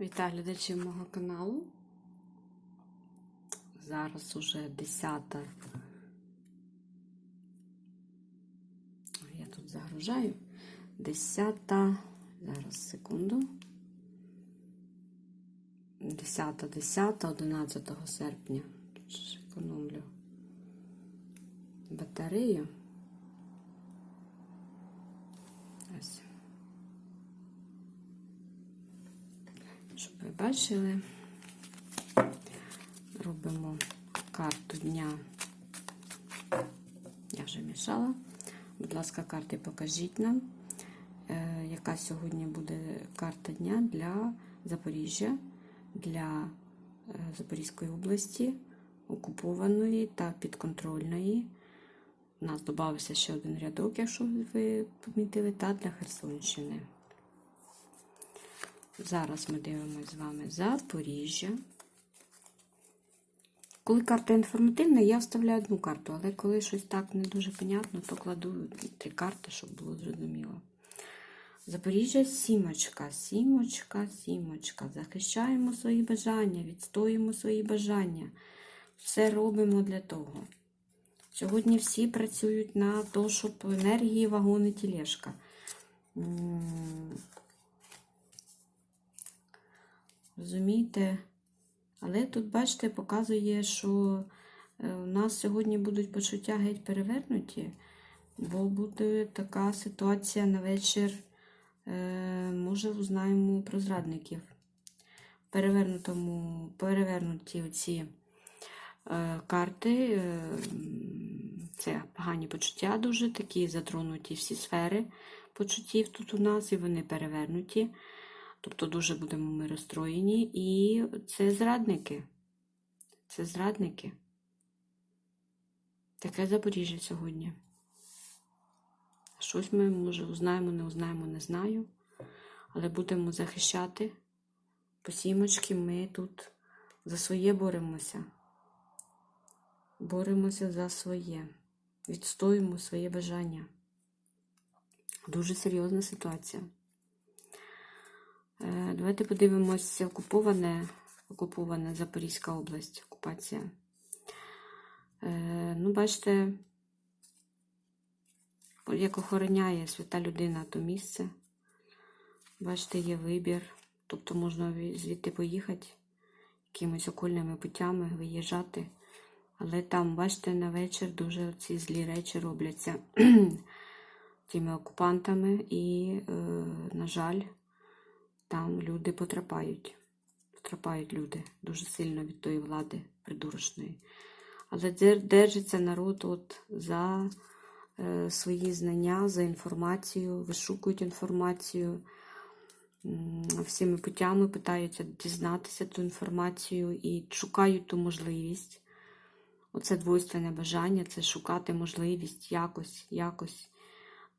Вітаю глядачів мого каналу. Зараз уже 10. Я тут загружаю. 10. Зараз секунду. 10, 10, 11 серпня. Тут ж економлю батарею. Ось. Ви бачили, робимо карту дня. Я вже мішала. Будь ласка, карти покажіть нам, е, яка сьогодні буде карта дня для Запоріжжя, для е, Запорізької області, окупованої та підконтрольної. У нас додався ще один рядок, якщо ви помітили, та для Херсонщини. Зараз ми дивимося з вами Запоріжжя. Коли карта інформативна, я вставляю одну карту, але коли щось так не дуже понятно, то кладу три карти, щоб було зрозуміло. Запоріжжя сімочка, сімочка, сімочка. Захищаємо свої бажання, відстоюємо свої бажання. Все робимо для того. Сьогодні всі працюють на те, щоб енергії вагони тілешка. Розумієте? Але тут, бачите, показує, що е, у нас сьогодні будуть почуття геть перевернуті, бо буде така ситуація на вечір. Е, Може, узнаємо про зрадників. Перевернутому, перевернуті оці е, карти. Це погані почуття дуже, такі затронуті всі сфери почуттів тут у нас, і вони перевернуті. Тобто дуже будемо ми розстроєні. І це зрадники. Це зрадники. Таке Запоріжжя сьогодні. Щось ми, може, узнаємо, не узнаємо, не знаю. Але будемо захищати. Посімочки ми тут за своє боремося. Боремося за своє. Відстоюємо своє бажання. Дуже серйозна ситуація. Е, Давайте подивимося окуповане, окупована Запорізька область, окупація. Е, Ну, бачите, як охороняє свята людина то місце. Бачите, є вибір. Тобто можна звідти поїхати якимись окольними путями, виїжджати. Але там, бачите, на вечір дуже ці злі речі робляться тими окупантами, і, е, на жаль, там люди потрапають. Потрапають люди дуже сильно від тої влади придурочної. Але держиться народ от за е, свої знання, за інформацію, вишукують інформацію. Всіми путями питаються дізнатися ту інформацію і шукають ту можливість. Оце двойственне бажання це шукати можливість якось, якось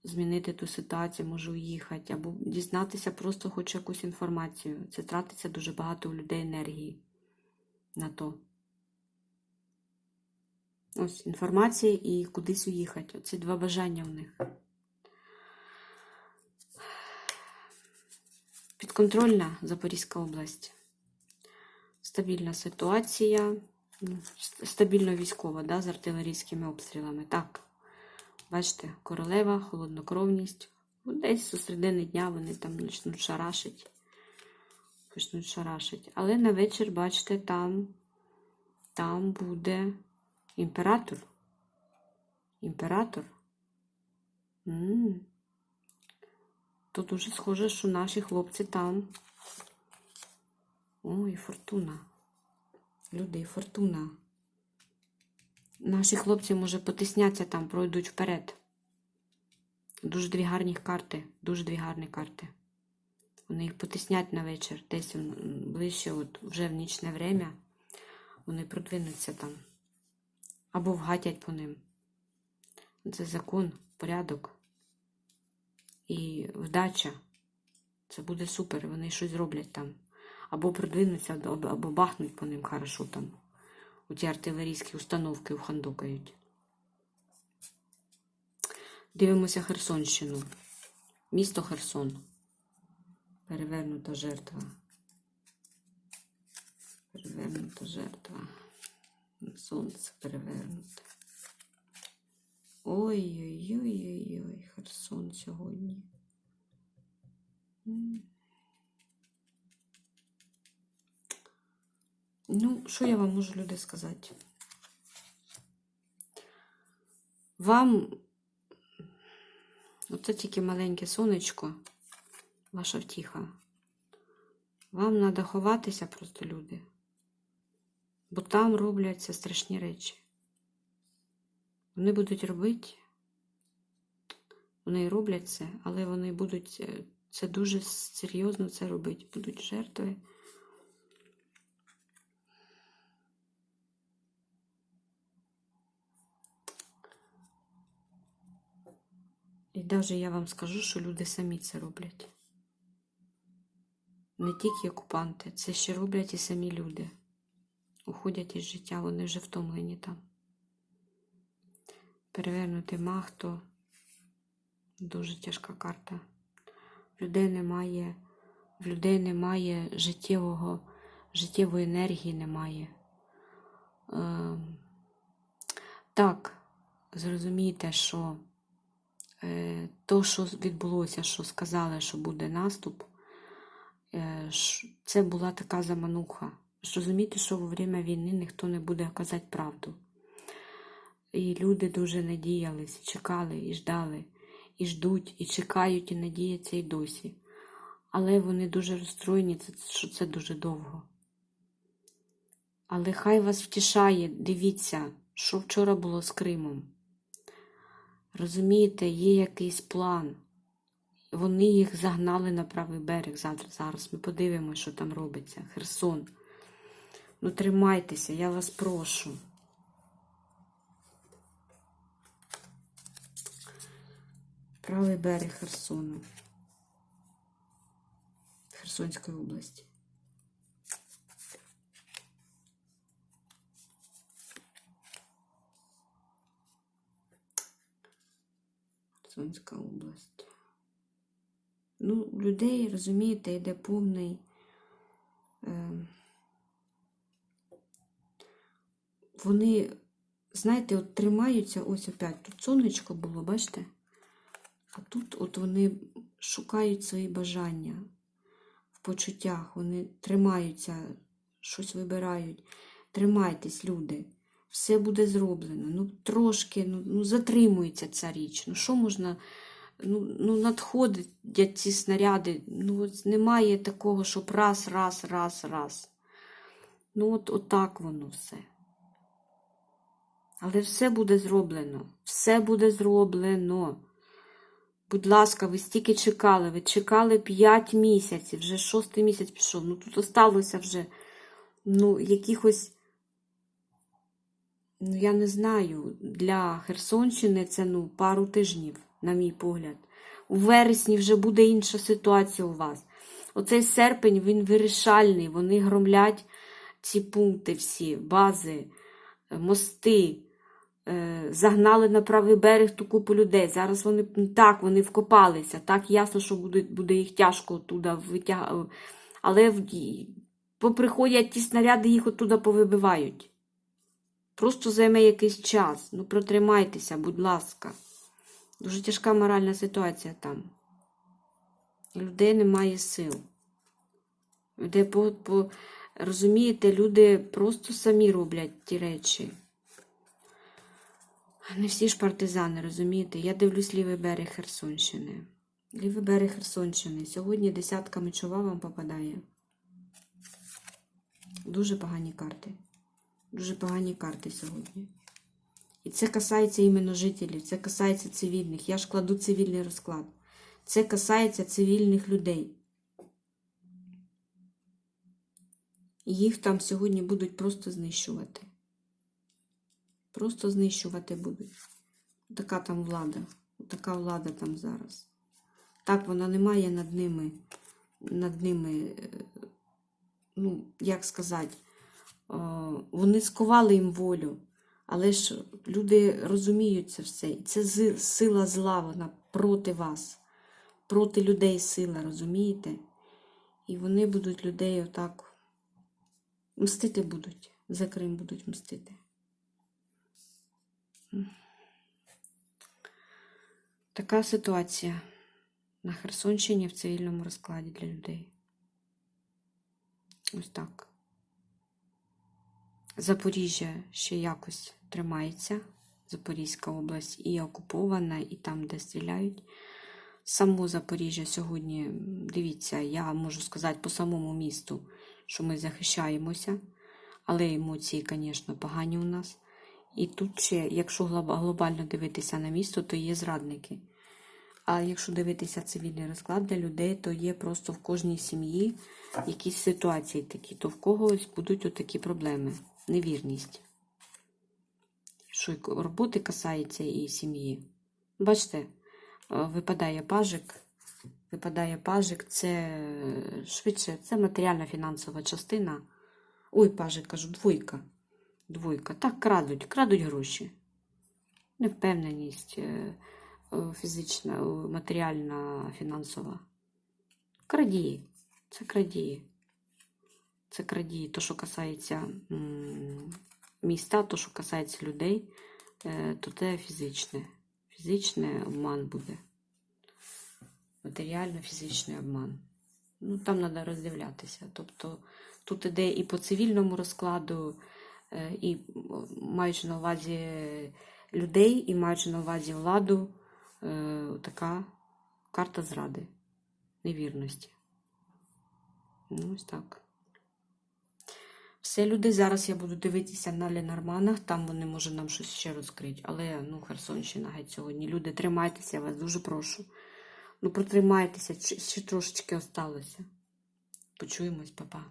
змінити ту ситуацію, може уїхати, або дізнатися просто хоч якусь інформацію. Це тратиться дуже багато у людей енергії на то. Ось інформація і кудись уїхати. Оці два бажання в них. Підконтрольна Запорізька область. Стабільна ситуація, ну, стабільно військова, да, з артилерійськими обстрілами. Так. Бачите, королева, холоднокровність. Десь у середини дня вони там почнуть шарашить. Почнуть шарашить. Але на вечір, бачите, там, там буде імператор. Імператор. М -м. То дуже схоже, що наші хлопці там. Ой, фортуна. Люди, фортуна. Наші хлопці, може, потисняться там, пройдуть вперед. Дуже дві гарні карти. Дуже дві гарні карти. Вони їх потиснять на вечір, десь ближче, от вже в нічне время. Вони продвинуться там. Або вгатять по ним. Це закон, порядок і вдача. Це буде супер. Вони щось зроблять там. Або продвинуться, або бахнуть по ним хорошо там. У ті артилерійські установки ухандокають. Дивимося Херсонщину. Місто Херсон. Перевернута жертва. Перевернута жертва. Сонце перевернуте. Ой-ой-ой-ой-ой, Херсон сьогодні. Ну, що я вам можу люди сказати? Вам оце тільки маленьке сонечко, ваша втіха. Вам треба ховатися просто, люди. Бо там робляться страшні речі. Вони будуть робити, вони роблять це, але вони будуть е, це дуже серйозно це робити. Будуть жертви. Навіть я вам скажу, що люди самі це роблять. Не тільки окупанти, це ще роблять і самі люди. Уходять із життя, вони вже втомлені там. Перевернути махто. Дуже тяжка карта. В людей немає, в людей немає життєвого, життєвої енергії немає. Ем, так, зрозумійте, що е, то, що відбулося, що сказали, що буде наступ, е, це була така замануха. Зрозумійте, що во время війни ніхто не буде казати правду. І люди дуже надіялись, чекали і ждали, і ждуть, і чекають, і надіються і досі. Але вони дуже розстроєні, що це дуже довго. Але хай вас втішає, дивіться, що вчора було з Кримом. Розумієте, є якийсь план. Вони їх загнали на правий берег. Завтра зараз ми подивимося, що там робиться. Херсон. Ну, тримайтеся, я вас прошу. Правий берег Херсону. Херсонської області. Херсонська область. Ну, людей, розумієте, йде повний. Е, вони, знаєте, от тримаються, ось опять тут сонечко було, бачите? А тут от вони шукають свої бажання в почуттях, вони тримаються, щось вибирають. Тримайтесь, люди. Все буде зроблено. Ну, трошки, ну, ну затримується ця річ. Ну, що можна. Ну, ну надходять ці снаряди. Ну, от немає такого, щоб раз, раз, раз, раз. Ну, от, так воно все. Але все буде зроблено. Все буде зроблено. Будь ласка, ви стільки чекали. Ви чекали 5 місяців, вже шостий місяць пішов. Ну тут осталося вже ну, якихось, я не знаю, для Херсонщини це ну, пару тижнів, на мій погляд. У вересні вже буде інша ситуація у вас. Оцей серпень він вирішальний. Вони громлять ці пункти всі, бази, мости. Е, загнали на правий берег ту купу людей. Зараз вони так, вони вкопалися. Так ясно, що буде, буде їх тяжко туди витягати. Але поприходять ті снаряди, їх оттуда повибивають. Просто займе якийсь час. Ну, протримайтеся, будь ласка. Дуже тяжка моральна ситуація там. Людей немає сил. Людей по, по, розумієте, люди просто самі роблять ті речі. Не всі ж партизани, розумієте? Я дивлюсь лівий берег Херсонщини. Лівий берег Херсонщини. Сьогодні десятка мечова вам попадає. Дуже погані карти. Дуже погані карти сьогодні. І це касається іменно жителів, це касається цивільних. Я ж кладу цивільний розклад. Це касається цивільних людей. Їх там сьогодні будуть просто знищувати. Просто знищувати будуть. Така там влада. Така влада там зараз. Так, вона не має над ними, над ними, е, ну, як сказати, вони сковали їм волю. Але ж люди розуміють це все. І це сила зла, вона проти вас, проти людей сила, розумієте? І вони будуть людей отак Мстити будуть. За Крим будуть мстити. Така ситуація на Херсонщині в цивільному розкладі для людей. Ось так. Запоріжжя ще якось тримається. Запорізька область і окупована, і там, де стріляють. Само Запоріжжя сьогодні, дивіться, я можу сказати по самому місту, що ми захищаємося, але емоції, звісно, погані у нас. І тут ще, якщо глобально дивитися на місто, то є зрадники. А якщо дивитися цивільний розклад для людей, то є просто в кожній сім'ї якісь ситуації такі, то в когось будуть отакі проблеми. Невірність. Що роботи касається і сім'ї. Бачите, е, випадає пажик. Випадає пажик, це е, швидше, це матеріальна фінансова частина. Ой, пажик, кажу, двойка. Двойка. Так, крадуть, крадуть гроші. Невпевненість е, фізична, матеріальна, фінансова. Крадії. Це крадії. Це крадії. То, що касається міста, то, що касається людей, е, то це фізичне. Фізичний обман буде. Матеріально-фізичний обман. Ну, там треба роздивлятися. Тобто тут іде і по цивільному розкладу, е, і маючи на увазі людей, і маючи на увазі владу, е, така карта зради, невірності. Ну, ось так. Все, люди, зараз я буду дивитися на Ленорманах, там вони може нам щось ще розкрити. Але ну, Херсонщина геть сьогодні. Люди, тримайтеся, я вас дуже прошу. Ну, протримайтеся, ще трошечки осталося. Почуємось, папа.